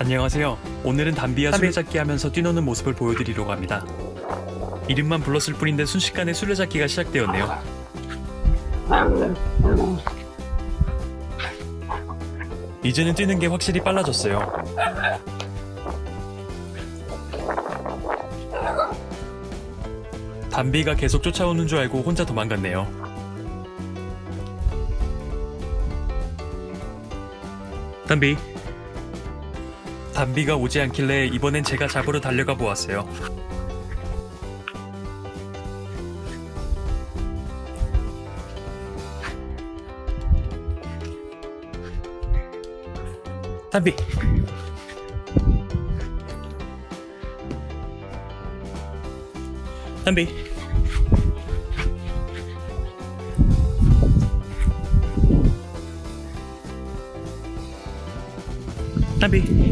안녕하세요. 오늘은 담비와 담비. 술래잡기 하면서 뛰노는 모습을 보여드리려고 합니다. 이름만 불렀을 뿐인데 순식간에 술래잡기가 시작되었네요. 이제는 뛰는 게 확실히 빨라졌어요. 담비가 계속 쫓아오는 줄 알고 혼자 도망갔네요. 담비. 담비가 오지 않길래 이번엔 제가 잡으러 달려가 보았어요. 담비. 담비. 담비.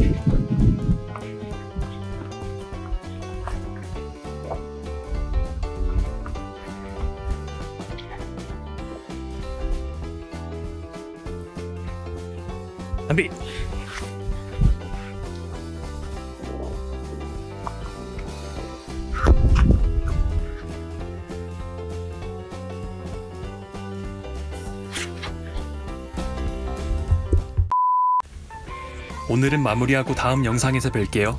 오늘은 마무리하고 다음 영상에서 뵐게요.